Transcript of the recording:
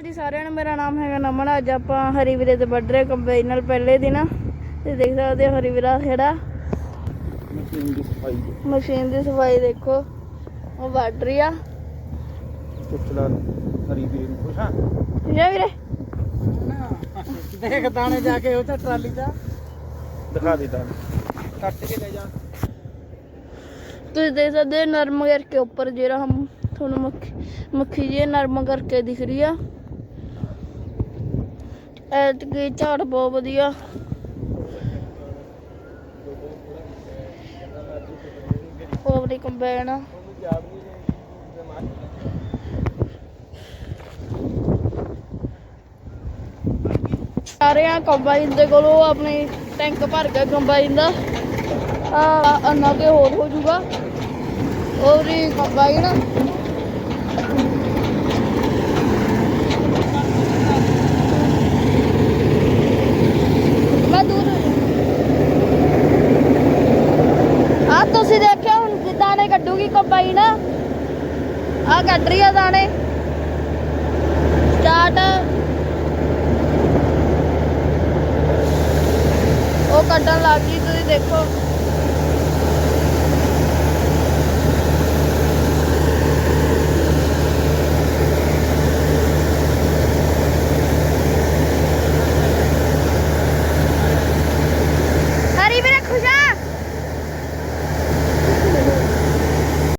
ਅਕਾਲ ਜੀ ਸਾਰਿਆਂ ਨੂੰ ਮੇਰਾ ਨਾਮ ਹੈਗਾ ਨਮਨ ਅੱਜ ਆਪਾਂ ਹਰੀ ਵੀਰੇ ਤੇ ਵੱਢ ਰਹੇ ਕੰਬਾਈਨ ਨਾਲ ਪਹਿਲੇ ਦਿਨ ਤੇ ਦੇਖ ਸਕਦੇ ਹੋ ਹਰੀ ਵੀਰਾ ਖੜਾ। ਮਸ਼ੀਨ ਦੀ ਸਫ਼ਾਈ ਮਸ਼ੀਨ ਦੀ ਸਫ਼ਾਈ ਦੇਖੋ ਉਹ ਵੱਢ ਰਹੀ ਆ। ਪੁੱਛਲਾ ਹਰੀ ਵੀਰ ਨੂੰ ਪੁੱਛਾਂ? ਜਾ ਵੀਰੇ। ਦੇਖ ਦਾਣੇ ਜਾ ਕੇ ਉਹ ਤੇ ਟਰਾਲੀ ਦਾ। ਦਿਖਾ ਦੇ ਤਾਂ ਕੱਟ ਕੇ ਲੈ ਜਾ। ਤੁਸੀਂ ਦੇਖ ਸਕਦੇ ਹੋ ਨਰਮ ਕਰਕੇ ਉੱਪਰ ਜਿਹੜਾ ਹਮ ਤੁਹਾਨੂੰ ਮੱਖੀ ਮੱਖੀ ਜੀ ਨਰਮ ਕਰਕੇ ਦਿਖ ਰਹੀ ਆ। ਐਤਕੀ ਝਾੜ ਬਹੁਤ ਵਧੀਆ। ਉਹ ਆਪਣੀ ਕੰਬਾਈਨ। ਆ ਆ ਕੰਬਾਈਨ ਦੇ ਕੋਲੋਂ ਆਪਣੀ ਟੈਂਕ ਭਰ ਗਿਆ ਕੰਬਾਈਨ ਦਾ। ਆ ਅੰਨਾ ਕੇ ਹੋਰ ਹੋ ਜਾਊਗਾ ਉਹਦੀ ਕੰਬਾਈਨ। ਤੁਸੀਂ ਦੇਖਿਆ ਹੁਣ ਕਿ ਦਾਣੇ ਕੱਢੂਗੀ ਕੰਬਾਈਨ। ਆ ਕੱਢ ਰਹੀ ਆ ਦਾਣੇ। ਸਟਾਰਟ ਉਹ ਕੱਢਣ ਲੱਗ ਗਈ, ਤੁਸੀਂ ਦੇਖੋ।